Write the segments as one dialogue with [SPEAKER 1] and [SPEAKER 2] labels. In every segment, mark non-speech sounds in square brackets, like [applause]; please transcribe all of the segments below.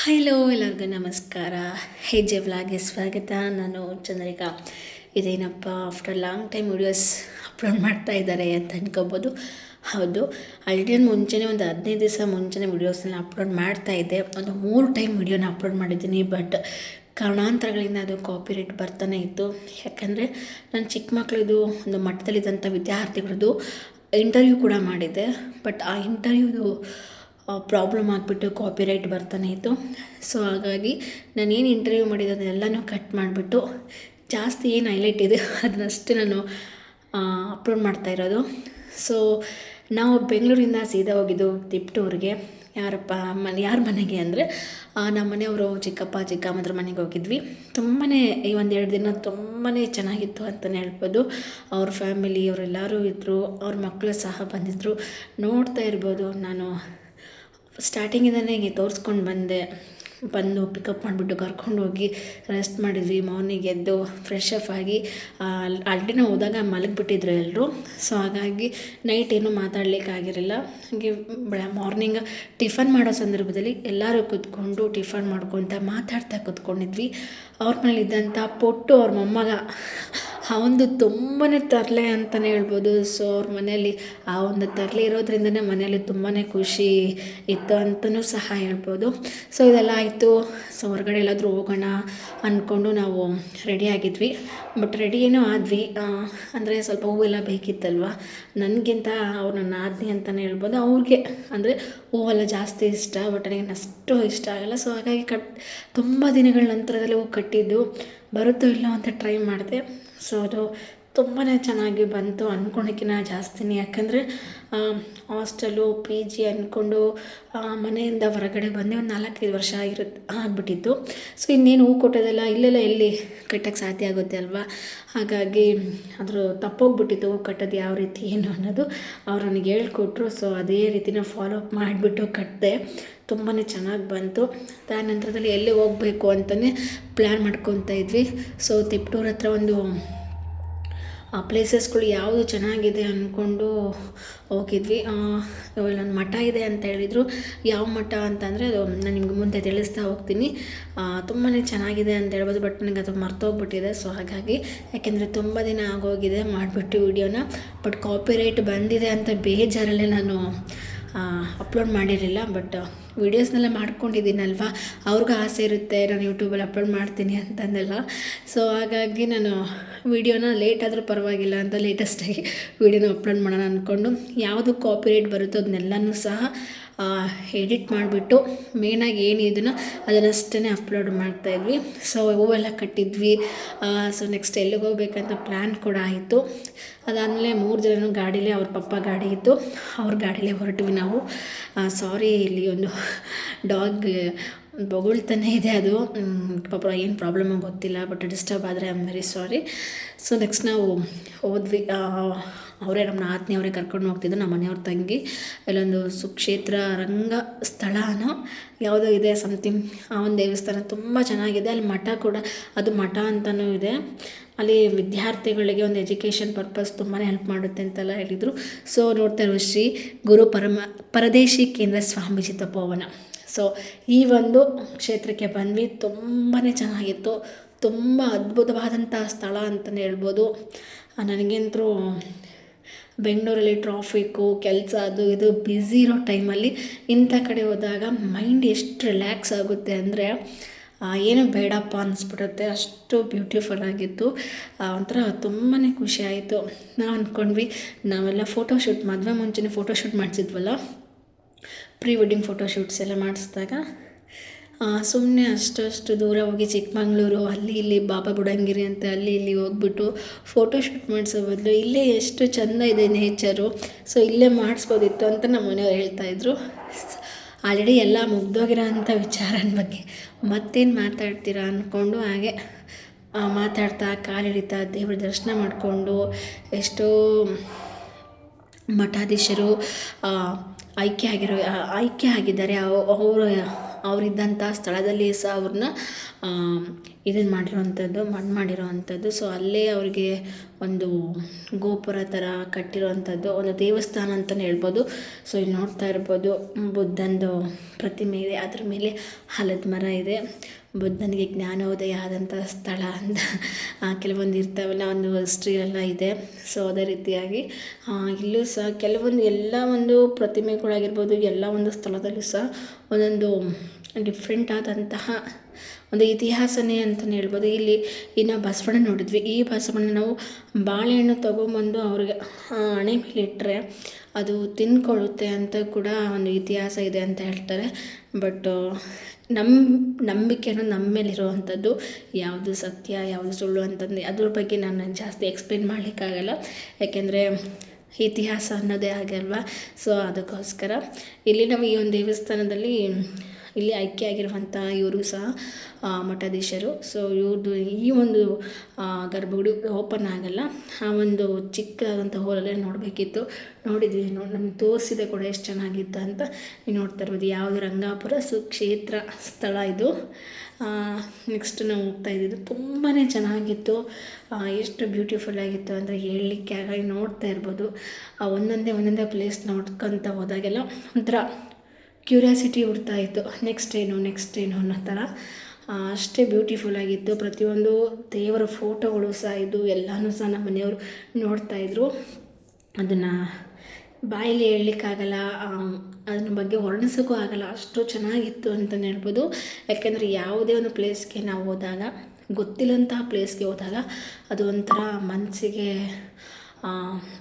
[SPEAKER 1] Hello ಎಲ್ಲರಿಗೂ ನಮಸ್ಕಾರ. ಹೆಜ್ಜೆ ವ್ಲಾಗ್ಗೆ ಸ್ವಾಗತ. ನಾನು ಚಂದ್ರಿಕಾ. ಇದೇನಪ್ಪ after long time videos upload ಮಾಡ್ತಾ ಇದ್ದಾರೆ ಅಂತ ಅನ್ಕೋಬೋದು. ಹೌದು ಆಲ್ರೆಡಿ ಮುಂಚೆನೆ ಒಂದು ಹದಿನೈದು ದಿವಸ ಮುಂಚೆನೇ ವೀಡಿಯೋಸ್ನ ಅಪ್ಲೋಡ್ ಮಾಡ್ತಾ ಇದ್ದೆ. ಒಂದು ಮೂರು ಟೈಮ್ ವಿಡಿಯೋನ ಅಪ್ಲೋಡ್ ಮಾಡಿದ್ದೀನಿ ಬಟ್ ಕಾರಣಾಂತರಗಳಿಂದ ಅದು ಕಾಪಿ ರೇಟ್ ಬರ್ತಾನೆ ಇತ್ತು. ಯಾಕಂದರೆ ನಾನು ಚಿಕ್ಕ ಮಕ್ಕಳದು ಒಂದು ಮಟ್ಟದಲ್ಲಿದ್ದಂಥ ವಿದ್ಯಾರ್ಥಿಗಳದ್ದು ಇಂಟರ್ವ್ಯೂ ಕೂಡ ಮಾಡಿದ್ದೆ. ಬಟ್ ಆ ಇಂಟರ್ವ್ಯೂದು ಪ್ರಾಬ್ಲಮ್ ಆಗಿಬಿಟ್ಟು ಕಾಪಿರೈಟ್ ಬರ್ತಾನೆ ಇತ್ತು. ಸೊ ಹಾಗಾಗಿ ನಾನು ಏನು ಇಂಟರ್ವ್ಯೂ ಮಾಡಿದ್ದು ಅದನ್ನೆಲ್ಲನೂ ಕಟ್ ಮಾಡಿಬಿಟ್ಟು ಜಾಸ್ತಿ ಏನು ಹೈಲೈಟ್ ಇದೆ [laughs] ಅದನ್ನಷ್ಟೇ ನಾನು ಅಪ್ಲೋಡ್ ಮಾಡ್ತಾ ಇರೋದು. ಸೊ ನಾವು ಬೆಂಗಳೂರಿಂದ ಸೀದಾ ಹೋಗಿದ್ದು ತಿಪ್ಟೂರಿಗೆ. ಯಾರಪ್ಪ, ಮನೆ, ಯಾರ ಮನೆಗೆ ಅಂದರೆ ನಮ್ಮ ಮನೆಯವರು ಚಿಕ್ಕಪ್ಪ, ಚಿಕ್ಕಮ್ಮದ್ರ ಮನೆಗೆ ಹೋಗಿದ್ವಿ. ತುಂಬಾ ಈ ಒಂದು ಎರಡು ದಿನ ತುಂಬಾ ಚೆನ್ನಾಗಿತ್ತು ಅಂತಲೇ ಹೇಳ್ಬೋದು. ಅವ್ರ ಫ್ಯಾಮಿಲಿ ಅವರೆಲ್ಲರೂ ಇದ್ದರು ಅವ್ರ ಮಕ್ಕಳು ಸಹ ಬಂದಿದ್ದರು ನೋಡ್ತಾ ಇರ್ಬೋದು ನಾನು. ಸ್ಟಾರ್ಟಿಂಗಿಂದನೇ ತೋರಿಸ್ಕೊಂಡು ಬಂದೆ. ಬಂದು ಪಿಕಪ್ ಮಾಡಿಬಿಟ್ಟು ಕರ್ಕೊಂಡು ಹೋಗಿ ರೆಸ್ಟ್ ಮಾಡಿದ್ವಿ. ಮಾರ್ನಿಂಗ್ ಎದ್ದು ಫ್ರೆಶ್ ಅಪ್ ಆಗಿ ಅಲ್ಲಿನ ಹೋದಾಗ ಮಲಗಿಬಿಟ್ಟಿದ್ರು ಎಲ್ಲರೂ ಸೊ ಹಾಗಾಗಿ ನೈಟ್ ಏನೂ ಮಾತಾಡಲಿಕ್ಕಾಗಿರಲಿಲ್ಲ ಹಾಗೆ ಮಾರ್ನಿಂಗ್ ಟಿಫನ್ ಮಾಡೋ ಸಂದರ್ಭದಲ್ಲಿ ಎಲ್ಲರೂ ಕೂತ್ಕೊಂಡು ಟಿಫನ್ ಮಾಡ್ಕೊತ ಮಾತಾಡ್ತಾ ಕೂತ್ಕೊಂಡಿದ್ವಿ. ಅವ್ರ ಮನೇಲಿದ್ದಂಥ ಪೊಟ್ಟು ಅವ್ರ ಮೊಮ್ಮಗ ಒಂದು ತುಂಬಾ ತರಲೆ ಅಂತಲೇ ಹೇಳ್ಬೋದು. ಸೊ ಅವ್ರ ಮನೆಯಲ್ಲಿ ಆ ಒಂದು ತರಲೆ ಇರೋದ್ರಿಂದನೇ ಮನೆಯಲ್ಲಿ ತುಂಬಾ ಖುಷಿ ಇತ್ತು ಅಂತಲೂ ಸಹ ಹೇಳ್ಬೋದು. ಸೊ ಇದೆಲ್ಲ ಆಯಿತು. ಸೊ ಹೊರಗಡೆ ಎಲ್ಲಾದರೂ ಹೋಗೋಣ ಅಂದ್ಕೊಂಡು ನಾವು ರೆಡಿ ಆಗಿದ್ವಿ. ಬಟ್ ರೆಡಿ ಏನೋ ಆದ್ವಿ. ಅಂದರೆ ಸ್ವಲ್ಪ ಹೂವೆಲ್ಲ ಬೇಕಿತ್ತಲ್ವ? ನನಗಿಂತ ಅವ್ರು ನನ್ನ ಆದ್ನಿ ಅಂತಲೇ ಹೇಳ್ಬೋದು. ಅವ್ರಿಗೆ ಅಂದರೆ ಹೂವೆಲ್ಲ ಜಾಸ್ತಿ ಇಷ್ಟ, ಬಟ್ ನನಗೆ ಅಷ್ಟು ಇಷ್ಟ ಆಗಲ್ಲ. ಸೊ ಹಾಗಾಗಿ ಕಟ್, ತುಂಬ ದಿನಗಳ ನಂತರದಲ್ಲಿ ಹೂವು ಕಟ್ಟಿದ್ದು. ಬರುತ್ತೋ ಇಲ್ಲೋ ಅಂತ ಟ್ರೈ ಮಾಡಿದೆ. ಸೊ ಅದು ತುಂಬಾ ಚೆನ್ನಾಗಿ ಬಂತು. ಅಂದ್ಕೊಂಡಿಕ್ಕಿಂತ ಜಾಸ್ತಿನೇ. ಯಾಕಂದರೆ ಹಾಸ್ಟೆಲು ಪಿ ಜಿ ಅಂದ್ಕೊಂಡು ಮನೆಯಿಂದ ಹೊರಗಡೆ ಬಂದೆ. ಒಂದು ನಾಲ್ಕೈದು ವರ್ಷ ಆಗಿರುತ್ತೆ ಆಗಿಬಿಟ್ಟಿತ್ತು. ಸೊ ಇನ್ನೇನು ಹೂ ಕೊಟ್ಟೋದೆಲ್ಲ ಇಲ್ಲೆಲ್ಲ ಎಲ್ಲಿ ಕಟ್ಟೋಕ್ಕೆ ಸಾಧ್ಯ ಆಗುತ್ತೆ ಅಲ್ವಾ? ಹಾಗಾಗಿ ಅದ್ರ ತಪ್ಪೋಗ್ಬಿಟ್ಟಿತ್ತು ಹೂ ಕಟ್ಟೋದು ಯಾವ ರೀತಿ, ಏನು ಅನ್ನೋದು ಅವ್ರು ನನಗೆ ಹೇಳ್ಕೊಟ್ರು. ಸೊ ಅದೇ ರೀತಿನ ಫಾಲೋ ಅಪ್ ಮಾಡಿಬಿಟ್ಟು ಕಟ್ಟಿದೆ ತುಂಬಾ ಚೆನ್ನಾಗಿ ಬಂತು. ನಂತರದಲ್ಲಿ ಎಲ್ಲಿ ಹೋಗಬೇಕು ಅಂತಲೇ ಪ್ಲ್ಯಾನ್ ಮಾಡ್ಕೊತಾ ಇದ್ವಿ. ಸೊ ತಿಪ್ಟೂರ್ ಹತ್ರ ಒಂದು ಆ ಪ್ಲೇಸಸ್ಗಳು ಯಾವುದು ಚೆನ್ನಾಗಿದೆ ಅಂದ್ಕೊಂಡು ಹೋಗಿದ್ವಿ. ಇಲ್ಲೊಂದು ಮಠ ಇದೆ ಅಂತ ಹೇಳಿದರು. ಯಾವ ಮಠ ಅಂತಂದರೆ ಅದು ನಾನು ನಿಮ್ಗೆ ಮುಂದೆ ತಿಳಿಸ್ತಾ ಹೋಗ್ತೀನಿ. ತುಂಬಾ ಚೆನ್ನಾಗಿದೆ ಅಂತ ಹೇಳ್ಬೋದು, ಬಟ್ ನನಗೆ ಅದು ಮರ್ತೋಗ್ಬಿಟ್ಟಿದೆ. ಸೊ, ಹಾಗಾಗಿ ಯಾಕೆಂದರೆ ತುಂಬ ದಿನ ಆಗೋಗಿದೆ ಮಾಡಿಬಿಟ್ಟು ವಿಡಿಯೋನ. ಬಟ್ ಕಾಪಿರೈಟ್ ಬಂದಿದೆ ಅಂತ ಬೇಜಾರಲ್ಲೇ ನಾನು ಅಪ್ಲೋಡ್ ಮಾಡಿರಲಿಲ್ಲ ಬಟ್ ವೀಡಿಯೋಸ್ನೆಲ್ಲ ಮಾಡ್ಕೊಂಡಿದ್ದೀನಲ್ವ? ಅವ್ರಿಗೂ ಆಸೆ ಇರುತ್ತೆ, ನಾನು ಯೂಟ್ಯೂಬಲ್ಲಿ ಅಪ್ಲೋಡ್ ಮಾಡ್ತೀನಿ ಅಂತಂದೆಲ್ಲ. ಸೊ ಹಾಗಾಗಿ ನಾನು ವೀಡಿಯೋನ ಲೇಟ್ ಆದರೂ ಪರವಾಗಿಲ್ಲ ಅಂತ ಲೇಟೆಸ್ಟಾಗಿ ವೀಡಿಯೋನ ಅಪ್ಲೋಡ್ ಮಾಡೋಣ ಅಂದ್ಕೊಂಡು ಯಾವುದು ಕಾಪಿರೈಟ್ ಬರುತ್ತೋ ಅದನ್ನೆಲ್ಲನೂ ಸಹ ಎಡಿಟ್ ಮಾಡಿಬಿಟ್ಟು ಮೇನಾಗಿ ಏನಿದನ್ನು ಅದನ್ನಷ್ಟೇ ಅಪ್ಲೋಡ್ ಮಾಡ್ತಾಯಿದ್ವಿ ಸೊ ಹೂವೆಲ್ಲ ಕಟ್ಟಿದ್ವಿ. ಸೊ ನೆಕ್ಸ್ಟ್ ಎಲ್ಲಿಗೆ ಹೋಗ್ಬೇಕಂತ ಪ್ಲ್ಯಾನ್ ಕೂಡ ಆಯಿತು. ಅದಾದಮೇಲೆ ಮೂರು ಜನನೂ ಗಾಡೀಲೇ, ಅವ್ರ ಪಪ್ಪ ಗಾಡಿ ಇತ್ತು. ಅವ್ರ ಗಾಡೀಲೇ ಹೊರಟ್ವಿ ನಾವು. ಸಾರಿ ಇಲ್ಲಿ ಒಂದು ಡಾಗ್ ಬೊಗಳ್ತಾನೆ ಇದೆ ಅದು. ಪಾಪ ಏನು ಪ್ರಾಬ್ಲಮ್ ಗೊತ್ತಿಲ್ಲ ಬಟ್ ಡಿಸ್ಟರ್ಬ್ ಆದರೆ I am very sorry so next ನಾವು ಹೋದ್ವಿ. ಅವರೇ ನಮ್ಮ ನಾದಿನಿ ಅವರೇ ಕರ್ಕೊಂಡು ಹೋಗ್ತಿದ್ದು ನಮ್ಮ ಮನೆಯವ್ರ ತಂಗಿ. ಇಲ್ಲೊಂದು ಸುಕ್ಷೇತ್ರ ರಂಗ ಸ್ಥಳನೋ ಯಾವುದೋ ಇದೆ ಸಮಥಿಂಗ್ ಆ ಒಂದು ದೇವಸ್ಥಾನ ತುಂಬ ಚೆನ್ನಾಗಿದೆ. ಅಲ್ಲಿ ಮಠ ಕೂಡ, ಅದು ಮಠ ಅಂತಲೂ ಇದೆ. ಅಲ್ಲಿ ವಿದ್ಯಾರ್ಥಿಗಳಿಗೆ ಒಂದು ಎಜುಕೇಷನ್ ಪರ್ಪಸ್ ತುಂಬಾ ಹೆಲ್ಪ್ ಮಾಡುತ್ತೆ ಅಂತೆಲ್ಲ ಹೇಳಿದರು. ಸೊ ನೋಡ್ತಾ ಇರೋ ಶ್ರೀ ಗುರು ಪರಮ, ಪರದೇಶಿ ಕೇಂದ್ರ ಸ್ವಾಮೀಜಿ ತಪೋವನ ಸೊ ಈ ಒಂದು ಕ್ಷೇತ್ರಕ್ಕೆ ಬಂದ್ವಿ. ತುಂಬಾ ಚೆನ್ನಾಗಿತ್ತು. ತುಂಬ ಅದ್ಭುತವಾದಂಥ ಸ್ಥಳ ಅಂತಲೇ ಹೇಳ್ಬೋದು. ನನಗಂತೂ ಬೆಂಗಳೂರಲ್ಲಿ ಟ್ರಾಫಿಕ್ಕು ಕೆಲಸ ಅದು ಇದು ಬ್ಯುಸಿ ಇರೋ ಟೈಮಲ್ಲಿ ಇಂಥ ಕಡೆ ಹೋದಾಗ ಮೈಂಡ್ ಎಷ್ಟು ರಿಲ್ಯಾಕ್ಸ್ ಆಗುತ್ತೆ ಅಂದರೆ ಏನು ಬೇಡಪ್ಪ ಅನ್ನಿಸ್ಬಿಡುತ್ತೆ ಅಷ್ಟು ಬ್ಯೂಟಿಫುಲ್ ಆಗಿತ್ತು. ಒಂಥರ ತುಂಬಾ ಖುಷಿ ಆಯಿತು. ನಾವು ಅಂದ್ಕೊಂಡ್ವಿ ನಾವೆಲ್ಲ ಫೋಟೋಶೂಟ್ ಮದುವೆ ಮುಂಚೆನೇ ಫೋಟೋಶೂಟ್ ಮಾಡಿಸಿದ್ವಲ್ಲ ಪ್ರೀ ವೆಡ್ಡಿಂಗ್ ಫೋಟೋಶೂಟ್ಸ್ ಎಲ್ಲ ಮಾಡಿಸಿದಾಗ ಸುಮ್ಮನೆ ಅಷ್ಟಷ್ಟು ದೂರ ಹೋಗಿ ಚಿಕ್ಕಮಗಳೂರು, ಅಲ್ಲಿ ಇಲ್ಲಿ ಬಾಬಾ ಬುಡಂಗಿರಿ ಅಂತ ಅಲ್ಲಿ ಇಲ್ಲಿ ಹೋಗ್ಬಿಟ್ಟು ಫೋಟೋಶೂಟ್ ಮಾಡಿಸೋ ಬದಲು ಇಲ್ಲೇ ಎಷ್ಟು ಚೆಂದ ಇದೆ ನೇಚರು ಸೊ ಇಲ್ಲೇ ಮಾಡಿಸ್ಬೋದಿತ್ತು ಅಂತ ನಮ್ಮ ಮನೆಯವ್ರು ಹೇಳ್ತಾಯಿದ್ರು ಆಲ್ರೆಡಿ ಎಲ್ಲ ಮುಗ್ದೋಗಿರೋ ಅಂಥ ವಿಚಾರನ ಬಗ್ಗೆ. ಮತ್ತೇನು ಮಾತಾಡ್ತೀರಾ ಅಂದ್ಕೊಂಡು ಹಾಗೆ ಮಾತಾಡ್ತಾ ಕಾಲಿಡಿತಾ ದೇವ್ರ ದರ್ಶನ ಮಾಡಿಕೊಂಡು ಎಷ್ಟೋ ಮಠಾಧೀಶರು ಆಯ್ಕೆ ಆಗಿರೋ ಆಯ್ಕೆ ಆಗಿದ್ದಾರೆ. ಅವರು ಅವರಿದ್ದಂಥ ಸ್ಥಳದಲ್ಲಿ ಸಹ ಅವ್ರನ್ನ ಇದನ್ನು ಮಾಡಿರೋವಂಥದ್ದು, ಮಣ್ಣು ಮಾಡಿರೋವಂಥದ್ದು. ಸೊ ಅಲ್ಲೇ ಅವ್ರಿಗೆ ಒಂದು ಗೋಪುರ ಥರ ಕಟ್ಟಿರೋವಂಥದ್ದು, ಒಂದು ದೇವಸ್ಥಾನ ಅಂತಲೇ ಹೇಳ್ಬೋದು. ಸೊ ಇಲ್ಲಿ ನೋಡ್ತಾ ಇರ್ಬೋದು, ಬುದ್ಧಂದು ಪ್ರತಿಮೆ ಇದೆ. ಅದ್ರ ಮೇಲೆ ಆಲದ ಮರ ಇದೆ. ಬುದ್ಧನಿಗೆ ಜ್ಞಾನೋದಯ ಆದಂಥ ಸ್ಥಳ ಅಂತ ಕೆಲವೊಂದು ಇರ್ತಾವಲ್ಲ, ಒಂದು ಹಿಸ್ಟ್ರಿ ಎಲ್ಲ ಇದೆ. ಸೊ ಅದೇ ರೀತಿಯಾಗಿ ಇಲ್ಲೂ ಸಹ ಕೆಲವೊಂದು ಎಲ್ಲ ಒಂದು ಪ್ರತಿಮೆಗಳಾಗಿರ್ಬೋದು, ಎಲ್ಲ ಒಂದು ಸ್ಥಳದಲ್ಲೂ ಸಹ ಒಂದೊಂದು ಡಿಫ್ರೆಂಟ್ ಆದಂತಹ ಒಂದು ಇತಿಹಾಸನೇ ಅಂತಲೇ ಹೇಳ್ಬೋದು. ಇಲ್ಲಿ, ಇನ್ನು ಬಸವಣ್ಣ ನೋಡಿದ್ವಿ. ಈ ಬಸವಣ್ಣ ನಾವು ಬಾಳೆಹಣ್ಣು ತೊಗೊಂಬಂದು ಅವ್ರಿಗೆ ಹಣೆ ಮೇಲೆ ಇಟ್ಟರೆ ಅದು ತಿನ್ಕೊಳ್ಳುತ್ತೆ ಅಂತ ಕೂಡ ಒಂದು ಇತಿಹಾಸ ಇದೆ ಅಂತ ಹೇಳ್ತಾರೆ. ಬಟ್ ನಮ್ಮ ನಂಬಿಕೆನೂ ನಮ್ಮ ಮೇಲಿರುವಂಥದ್ದು ಯಾವುದು ಸತ್ಯ, ಯಾವುದು ಸುಳ್ಳು ಅಂತಂದು ಅದ್ರ ಬಗ್ಗೆ ನಾನು ಜಾಸ್ತಿ ಎಕ್ಸ್ಪ್ಲೇನ್ ಮಾಡಲಿಕ್ಕಾಗಲ್ಲ. ಯಾಕೆಂದರೆ ಇತಿಹಾಸ ಅನ್ನೋದೇ ಹಾಗೆ ಸೊ ಅದಕ್ಕೋಸ್ಕರ ಇಲ್ಲಿ ನಾವು ಈ ಒಂದು ದೇವಸ್ಥಾನದಲ್ಲಿ ಇಲ್ಲಿ ಐಕ್ಯ ಆಗಿರುವಂಥ ಇವರು ಸಹ ಮಠಾಧೀಶರು. ಸೊ ಇವ್ರದ್ದು ಈ ಒಂದು ಗರ್ಭಗುಡಿ ಓಪನ್ ಆಗಲ್ಲ. ಆ ಒಂದು ಚಿಕ್ಕದಾದಂಥ ಹೋಲಲ್ಲೇ ನೋಡಬೇಕಿತ್ತು. ನೋಡಿದ್ವಿ. ನೋಡಿ ನಮ್ಗೆ ತೋರಿಸಿದೆ ಕೂಡ ಎಷ್ಟು ಚೆನ್ನಾಗಿತ್ತು ಅಂತ. ನೀವು ನೋಡ್ತಾ ಇರ್ಬೋದು. ಯಾವುದು ರಂಗಾಪುರ ಸುಕ್ಷೇತ್ರ ಸ್ಥಳ ಇದು. ನೆಕ್ಸ್ಟ್ ನಾವು ಹೋಗ್ತಾ ಇದ್ದಿದ್ದು ತುಂಬಾ ಚೆನ್ನಾಗಿತ್ತು. ಎಷ್ಟು ಬ್ಯೂಟಿಫುಲ್ ಆಗಿತ್ತು ಅಂದರೆ ಹೇಳಲಿಕ್ಕೆ ಆಗಲಿ ನೋಡ್ತಾ ಇರ್ಬೋದು. ಒಂದೊಂದೇ ಒಂದೊಂದೇ ಪ್ಲೇಸ್ ನೋಡ್ಕೊತ ಹೋದಾಗೆಲ್ಲ ಒಂಥರ ಕ್ಯೂರಿಯಾಸಿಟಿ ಹುಡ್ತಾ ಇತ್ತು. ನೆಕ್ಸ್ಟ್ ಏನು ನೆಕ್ಸ್ಟ್ ಏನು ಅನ್ನೋ ಥರ. ಅಷ್ಟೇ ಬ್ಯೂಟಿಫುಲ್ ಆಗಿತ್ತು. ಪ್ರತಿಯೊಂದು ದೇವರ ಫೋಟೋಗಳು ಸಹ ಇದು, ಎಲ್ಲನೂ ಸಹ ನಮ್ಮ ಮನೆಯವರು ನೋಡ್ತಾಯಿದ್ರು ಅದನ್ನು ಬಾಯಲ್ಲಿ ಹೇಳಲಿಕ್ಕಾಗಲ್ಲ ಅದ್ರ ಬಗ್ಗೆ ವರ್ಣಿಸೋಕ್ಕೂ ಆಗಲ್ಲ. ಅಷ್ಟು ಚೆನ್ನಾಗಿತ್ತು ಅಂತಲೇ ಹೇಳ್ಬೋದು. ಯಾಕೆಂದರೆ ಯಾವುದೇ ಒಂದು ಪ್ಲೇಸ್ಗೆ ನಾವು ಹೋದಾಗ, ಗೊತ್ತಿಲ್ಲಂತಹ ಪ್ಲೇಸ್ಗೆ ಹೋದಾಗ, ಅದು ಒಂಥರ ಮನಸ್ಸಿಗೆ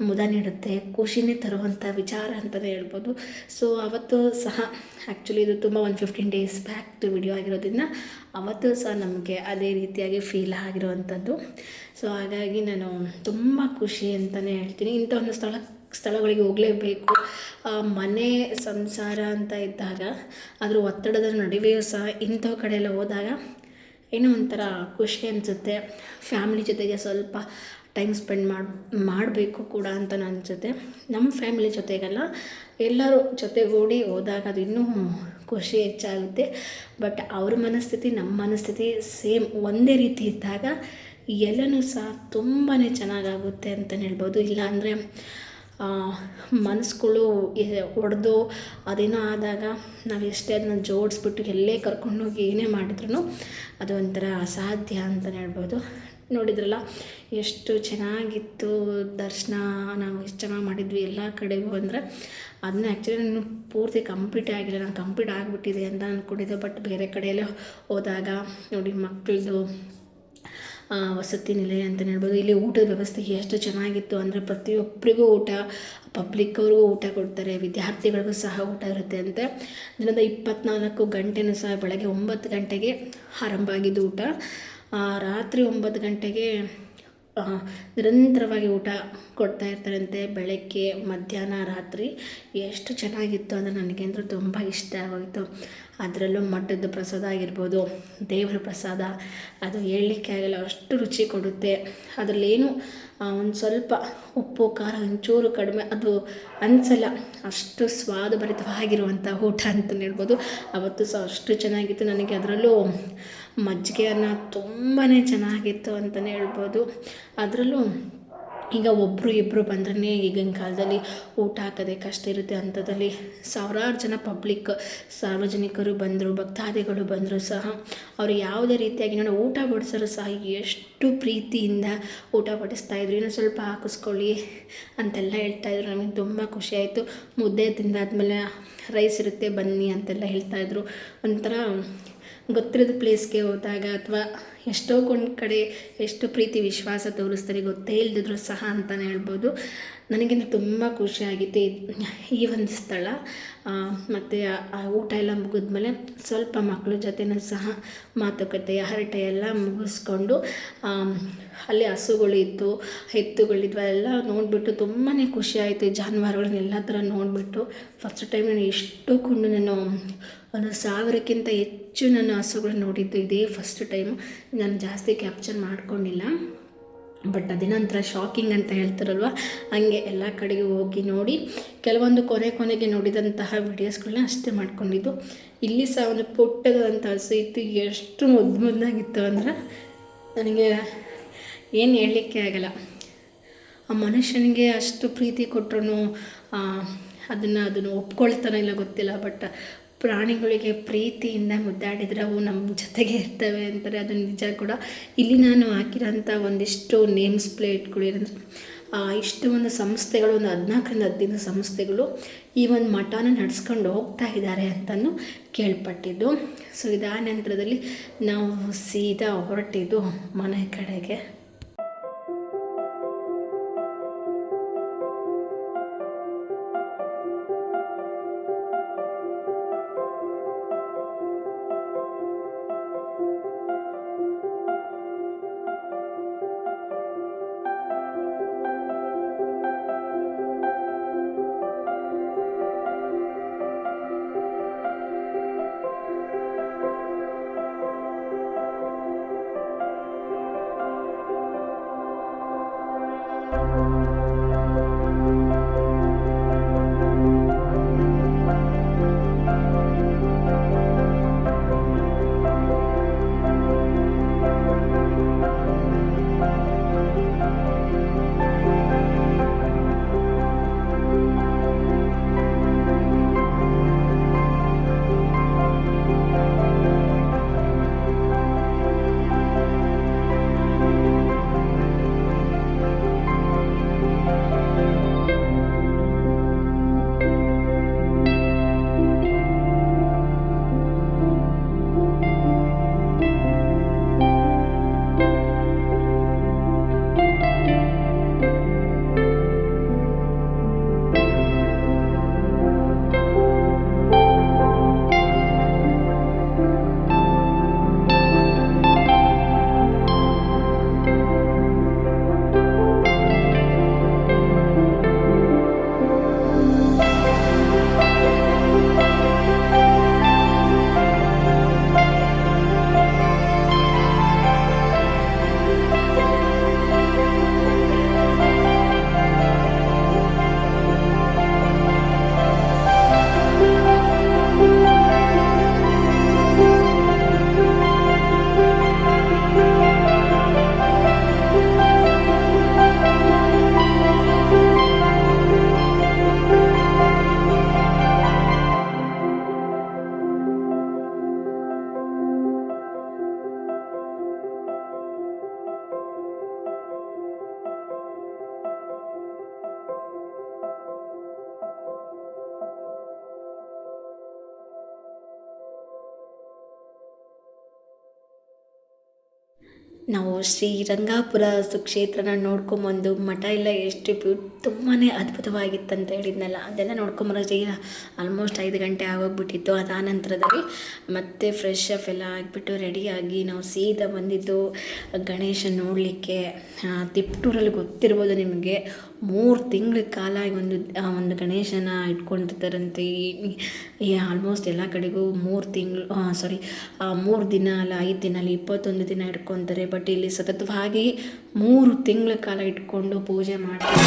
[SPEAKER 1] ಮುದ ನೀಡುತ್ತೆ, ಖುಷಿನೇ ತರುವಂಥ ವಿಚಾರ ಅಂತಲೇ ಹೇಳ್ಬೋದು. ಸೊ ಅವತ್ತು ಸಹ ಆ್ಯಕ್ಚುಲಿ ಇದು ತುಂಬ ಒಂದು ಫಿಫ್ಟೀನ್ ಡೇಸ್ ಬ್ಯಾಕ್ ವಿಡಿಯೋ ಆಗಿರೋದ್ರಿಂದ ಅವತ್ತು ಸಹ ನಮಗೆ ಅದೇ ರೀತಿಯಾಗಿ ಫೀಲ್ ಆಗಿರುವಂಥದ್ದು. ಸೊ ಹಾಗಾಗಿ ನಾನು ತುಂಬ ಖುಷಿ ಅಂತಲೇ ಹೇಳ್ತೀನಿ. ಇಂಥ ಒಂದು ಸ್ಥಳ, ಸ್ಥಳಗಳಿಗೆ ಹೋಗಲೇಬೇಕು. ಮನೆ ಸಂಸಾರ ಅಂತ ಇದ್ದಾಗ, ಅದರ ಒತ್ತಡದ ನಡುವೆಯೂ ಸಹ ಇಂಥ ಕಡೆಯೆಲ್ಲ ಹೋದಾಗ, ಏನೋ ಒಂಥರ ಖುಷಿ ಅನಿಸುತ್ತೆ. ಫ್ಯಾಮಿಲಿ ಜೊತೆಗೆ ಸ್ವಲ್ಪ ಟೈಮ್ ಸ್ಪೆಂಡ್ ಮಾಡಿ, ಮಾಡಬೇಕು ಕೂಡ ಅಂತ ಅನಿಸುತ್ತೆ ನಮ್ಮ ಫ್ಯಾಮಿಲಿ ಜೊತೆಗಲ್ಲ, ಎಲ್ಲರೂ ಜೊತೆಗೂಡಿ ಹೋದಾಗ ಅದು ಇನ್ನೂ ಖುಷಿ ಹೆಚ್ಚಾಗುತ್ತೆ. ಬಟ್ ಅವ್ರ ಮನಸ್ಥಿತಿ, ನಮ್ಮ ಮನಸ್ಥಿತಿ ಸೇಮ್ ಒಂದೇ ರೀತಿ ಇದ್ದಾಗ ಎಲ್ಲನೂ ಸಹ ತುಂಬಾ ಚೆನ್ನಾಗಾಗುತ್ತೆ ಅಂತಲೇ ಹೇಳ್ಬೋದು. ಇಲ್ಲಾಂದರೆ ಮನಸ್ಸುಗಳು ಒಡೆದು ಅದೇನೋ ಆದಾಗ ನಾವು ಎಷ್ಟೇ ಅದನ್ನ ಜೋಡಿಸ್ಬಿಟ್ಟು ಎಲ್ಲೇ ಕರ್ಕೊಂಡೋಗಿ ಏನೇ ಮಾಡಿದ್ರು ಅದು ಒಂಥರ ಅಸಾಧ್ಯ ಅಂತಲೇ ಹೇಳ್ಬೋದು. ನೋಡಿದ್ರಲ್ಲ, ಎಷ್ಟು ಚೆನ್ನಾಗಿತ್ತು ದರ್ಶನ, ನಾವು ಎಷ್ಟು ಚೆನ್ನಾಗಿ ಮಾಡಿದ್ವಿ ಎಲ್ಲ ಕಡೆಗೂ ಅಂದರೆ. ಅದನ್ನ ಆ್ಯಕ್ಚುಲಿ ನಾನು ಪೂರ್ತಿ ಕಂಪ್ಲೀಟ್ ಆಗಿಲ್ಲ ನಾನು ಕಂಪ್ಲೀಟ್ ಆಗಿಬಿಟ್ಟಿದೆ ಅಂತ ಅಂದ್ಕೊಂಡಿದ್ದೆ ಬಟ್ ಬೇರೆ ಕಡೆಯೆಲ್ಲ ಹೋದಾಗ ನೋಡಿ ಮಕ್ಕಳದು ವಸತಿ ನಿಲಯ ಅಂತ ಹೇಳ್ಬೋದು, ಇಲ್ಲಿ ಊಟದ ವ್ಯವಸ್ಥೆ ಎಷ್ಟು ಚೆನ್ನಾಗಿತ್ತು ಅಂದರೆ ಪ್ರತಿಯೊಬ್ಬರಿಗೂ ಊಟ ಪಬ್ಲಿಕ್ಕವ್ರಿಗೂ ಊಟ ಕೊಡ್ತಾರೆ, ವಿದ್ಯಾರ್ಥಿಗಳಿಗೂ ಸಹ ಊಟ ಇರುತ್ತೆ ಅಂತೆ. ದಿನದ ಇಪ್ಪತ್ನಾಲ್ಕು ಗಂಟೆನೂ ಸಹ ಬೆಳಗ್ಗೆ ಒಂಬತ್ತು ಗಂಟೆಗೆ ಆರಂಭ ಆಗಿದ್ದು ಊಟ. ರಾತ್ರಿ ಒಂಬತ್ತು ಗಂಟೆಗೆ ನಿರಂತರವಾಗಿ ಊಟ ಕೊಡ್ತಾ ಇರ್ತಾರಂತೆ ಬೆಳಗ್ಗೆ, ಮಧ್ಯಾಹ್ನ, ರಾತ್ರಿ. ಎಷ್ಟು ಚೆನ್ನಾಗಿತ್ತು ಅಂದರೆ ನನಗೆ ಅಂದರೆ ತುಂಬ ಇಷ್ಟ ಆಗೋಯಿತು. ಅದರಲ್ಲೂ ಮಠದ ಪ್ರಸಾದ ಆಗಿರ್ಬೋದು, ದೇವರ ಪ್ರಸಾದ, ಅದು ಹೇಳಲಿಕ್ಕೆ ಆಗಲ್ಲ, ಅಷ್ಟು ರುಚಿ ಕೊಡುತ್ತೆ. ಅದರಲ್ಲೇನು ಒಂದು ಸ್ವಲ್ಪ ಉಪ್ಪು, ಖಾರ, ಒಂಚೂರು ಕಡಿಮೆ, ಅದು ಅನಿಸಲ್ಲ, ಅಷ್ಟು ಸ್ವಾದಭರಿತವಾಗಿರುವಂಥ ಊಟ ಅಂತಲೇ ಹೇಳ್ಬೋದು. ಅವತ್ತು ಸಹ ಅಷ್ಟು ಚೆನ್ನಾಗಿತ್ತು. ನನಗೆ ಅದರಲ್ಲೂ ಮಜ್ಜಿಗೆ ಅನ್ನ ತುಂಬಾ ಚೆನ್ನಾಗಿತ್ತು ಅಂತಲೇ ಹೇಳ್ಬೋದು. ಅದರಲ್ಲೂ ಈಗ ಒಬ್ಬರು ಇಬ್ಬರು ಬಂದ್ರೆ ಈಗಿನ ಕಾಲದಲ್ಲಿ ಊಟ ಹಾಕೋದೇ ಕಷ್ಟ ಇರುತ್ತೆ ಅಂಥದ್ರಲ್ಲಿ ಸಾವಿರಾರು ಜನ ಪಬ್ಲಿಕ್ ಸಾರ್ವಜನಿಕರು ಬಂದರು, ಭಕ್ತಾದಿಗಳು ಬಂದರೂ ಸಹ ಅವರು ಯಾವುದೇ ರೀತಿಯಾಗಿ ನೋಡಿ ಊಟ ಬಡಿಸೋರು ಸಹ ಎಷ್ಟು ಪ್ರೀತಿಯಿಂದ ಊಟ ಬಡಿಸ್ತಾ ಇದ್ರು. ಇನ್ನೂ ಸ್ವಲ್ಪ ಹಾಕಿಸ್ಕೊಳ್ಳಿ ಅಂತೆಲ್ಲ ಹೇಳ್ತಾಯಿದ್ರು ನಮಗೆ ತುಂಬ ಖುಷಿ ಆಯಿತು. ಮುದ್ದೆ ತಿಂದಾದ್ಮೇಲೆ ರೈಸ್ ಇರುತ್ತೆ, ಬನ್ನಿ ಅಂತೆಲ್ಲ ಹೇಳ್ತಾಯಿದ್ರು ಒಂಥರ ಗೊತ್ತಿರೋದು ಪ್ಲೇಸ್ಗೆ ಹೋದಾಗ ಅಥವಾ ಎಷ್ಟೋ ಕೊಂಡ್ ಕಡೆ ಎಷ್ಟು ಪ್ರೀತಿ, ವಿಶ್ವಾಸ ತೋರಿಸ್ತಾರೆ, ಗೊತ್ತೇ ಇಲ್ದಿದ್ರು ಸಹ ಅಂತಲೇ ಹೇಳ್ಬೋದು. ನನಗಿಂತ ತುಂಬ ಖುಷಿಯಾಗಿತ್ತು ಈ- ಒಂದು ಸ್ಥಳ. ಮತ್ತು ಆ ಊಟ ಎಲ್ಲ ಮುಗಿದ್ಮೇಲೆ ಸ್ವಲ್ಪ ಮಕ್ಕಳ ಜೊತೆನೂ ಸಹ ಮಾತುಕತೆ, ಹರಟೆ ಎಲ್ಲ ಮುಗಿಸ್ಕೊಂಡು ಅಲ್ಲಿ ಹಸುಗಳಿತ್ತು ಎತ್ತುಗಳಿದ್ವು ಎಲ್ಲ ನೋಡಿಬಿಟ್ಟು ತುಂಬಾ ಖುಷಿ ಆಯಿತು ಜಾನುವಾರುಗಳನ್ನ ಎಲ್ಲ ಥರ ನೋಡಿಬಿಟ್ಟು. ಫಸ್ಟ್ ಟೈಮ್ ನಾನು ಎಷ್ಟು ಕೊಂಡು ನಾನು ಒಂದು ಸಾವಿರಕ್ಕಿಂತ ಹೆಚ್ಚು ನಾನು ಹಸುಗಳನ್ನ ನೋಡಿದ್ದು ಇದೇ ಫಸ್ಟ್ ಟೈಮು ನಾನು ಜಾಸ್ತಿ ಕ್ಯಾಪ್ಚರ್ ಮಾಡ್ಕೊಂಡಿಲ್ಲ. ಬಟ್ ಅದೇನಂತರ ಶಾಕಿಂಗ್ ಅಂತ ಹೇಳ್ತಾರಲ್ವ? ಹಂಗೆ ಎಲ್ಲ ಕಡೆಗೆ ಹೋಗಿ ನೋಡಿ, ಕೆಲವೊಂದು ಕೊನೆ ಕೊನೆಗೆ ನೋಡಿದಂತಹ ವಿಡಿಯೋಸ್ಗಳನ್ನ ಅಷ್ಟೇ ಮಾಡ್ಕೊಂಡಿದ್ದು. ಇಲ್ಲಿ ಸಹ ಒಂದು ಪುಟ್ಟದಂಥ ಹಸು ಇತ್ತು. ಎಷ್ಟು ಮುದ್ದು ಮುದ್ದಾಗಿತ್ತು ಅಂದ್ರೆ ನನಗೆ ಏನು ಹೇಳಲಿಕ್ಕೆ ಆಗಲ್ಲ. ಆ ಮನುಷ್ಯನಿಗೆ ಅಷ್ಟು ಪ್ರೀತಿ ಕೊಟ್ಟರು ಅದನ್ನು ಅದನ್ನು ಒಪ್ಕೊಳ್ತಾನೆ ಇಲ್ಲ ಗೊತ್ತಿಲ್ಲ. ಬಟ್ ಪ್ರಾಣಿಗಳಿಗೆ ಪ್ರೀತಿಯಿಂದ ಮುದ್ದಾಡಿದರೆ ಅವು ನಮ್ಮ ಜೊತೆಗೆ ಇರ್ತವೆ ಅಂತಾರೆ. ಅದು ನಿಜ ಕೂಡ. ಇಲ್ಲಿ ನಾನು ಹಾಕಿರೋಂಥ ಒಂದಿಷ್ಟು ನೇಮ್ಸ್ ಪ್ಲೇಟ್ಗಳು ಏನಂದ್ರೆ ಇಷ್ಟು ಒಂದು ಸಂಸ್ಥೆಗಳು, ಒಂದು ಹದಿನಾಲ್ಕರಿಂದ ಹದಿನೈದು ಸಂಸ್ಥೆಗಳು ಈ ಒಂದು ಮಠನ ನಡೆಸ್ಕೊಂಡು ಹೋಗ್ತಾ ಇದ್ದಾರೆ ಅಂತಲೂ ಕೇಳ್ಪಟ್ಟಿದ್ದು. ಸೊ ಇದಾದ ನಂತರದಲ್ಲಿ ನಾವು ಸೀದಾ ಹೊರಟಿದ್ದು ಮನೆ ಕಡೆಗೆ. ನಾವು ಶ್ರೀರಂಗಾಪುರ ಸುಕ್ಷೇತ್ರನ ನೋಡ್ಕೊಂಬಂದು ಮಠ ಎಲ್ಲ ಎಷ್ಟು ಬ್ಯೂ ತುಂಬಾ ಅಂತ ಹೇಳಿದ್ನಲ್ಲ, ಅದೆಲ್ಲ ನೋಡ್ಕೊಂಬರೋಕ್ಕೆ ಆಲ್ಮೋಸ್ಟ್ ಐದು ಗಂಟೆ ಆಗೋಗ್ಬಿಟ್ಟಿತ್ತು. ಅದಾದ ನಂತರದಲ್ಲಿ ಮತ್ತೆ ಫ್ರೆಶ್ ಅಪ್ ಎಲ್ಲ ಆಗಿಬಿಟ್ಟು ರೆಡಿಯಾಗಿ ನಾವು ಸೀದಾ ಬಂದಿದ್ದು ಗಣೇಶ ನೋಡಲಿಕ್ಕೆ. ತಿಪ್ಟೂರಲ್ಲಿ ಗೊತ್ತಿರ್ಬೋದು ನಿಮಗೆ. ಮೂರು ತಿಂಗಳ ಕಾಲ ಒಂದು ಒಂದು ಗಣೇಶನ ಇಟ್ಕೊಂಡಿರ್ತಾರಂತೆ. ಈ ಆಲ್ಮೋಸ್ಟ್ ಎಲ್ಲ ಕಡೆಗೂ ಮೂರು ತಿಂಗಳು ಸಾರಿ ಮೂರು ದಿನ ಅಲ್ಲ, ಐದು ದಿನ ಅಲ್ಲಿ, ಇಪ್ಪತ್ತೊಂದು ದಿನ ಇಟ್ಕೊತಾರೆ. ಬಟ್ ಇಲ್ಲಿ ಸತತವಾಗಿ ಮೂರು ತಿಂಗಳ ಕಾಲ ಇಟ್ಕೊಂಡು ಪೂಜೆ ಮಾಡ್ತಾರೆ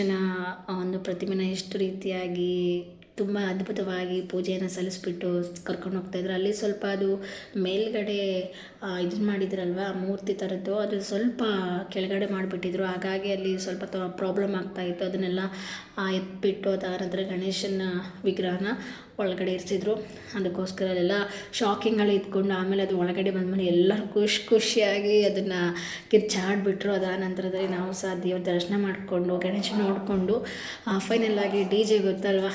[SPEAKER 1] ಆ ಒಂದು ಪ್ರತಿಮೆನ ಎಷ್ಟು ರೀತಿಯಾಗಿ ತುಂಬ ಅದ್ಭುತವಾಗಿ ಪೂಜೆಯನ್ನು ಸಲ್ಲಿಸ್ಬಿಟ್ಟು ಕರ್ಕೊಂಡು ಹೋಗ್ತಾಯಿದ್ರು ಅಲ್ಲಿ ಸ್ವಲ್ಪ ಅದು ಮೇಲ್ಗಡೆ ಇದನ್ನ ಮಾಡಿದ್ರಲ್ವ, ಮೂರ್ತಿ ಥರದ್ದು ಅದು ಸ್ವಲ್ಪ ಕೆಳಗಡೆ ಮಾಡಿಬಿಟ್ಟಿದ್ರು. ಹಾಗಾಗಿ ಅಲ್ಲಿ ಸ್ವಲ್ಪ ಪ್ರಾಬ್ಲಮ್ ಆಗ್ತಾಯಿತ್ತು ಅದನ್ನೆಲ್ಲ ಎತ್ಬಿಟ್ಟು ಅದಾದ ಗಣೇಶನ ವಿಗ್ರಹನ. ಒಳಗಡೆ ಇರಿಸಿದ್ರು. ಅದಕ್ಕೋಸ್ಕರ ಅಲ್ಲೆಲ್ಲ ಶಾಕಿಂಗಲ್ಲಿ ಇದ್ಕೊಂಡು ಆಮೇಲೆ ಅದು ಒಳಗಡೆ ಬಂದಮೇಲೆ ಎಲ್ಲರೂ ಖುಷಿ ಖುಷಿಯಾಗಿ ಅದನ್ನು ಕಿರ್ಚಾಡ್ಬಿಟ್ರು. ಅದಾದ ನಂತರದಲ್ಲಿ ನಾವು ಸಹ ದೇವ್ರ ದರ್ಶನ ಮಾಡಿಕೊಂಡು ಗಣೇಶ ನೋಡಿಕೊಂಡು ಫೈನಲ್ಲಾಗಿ ಡಿ ಜೆ ಗೊತ್ತಲ್ವ?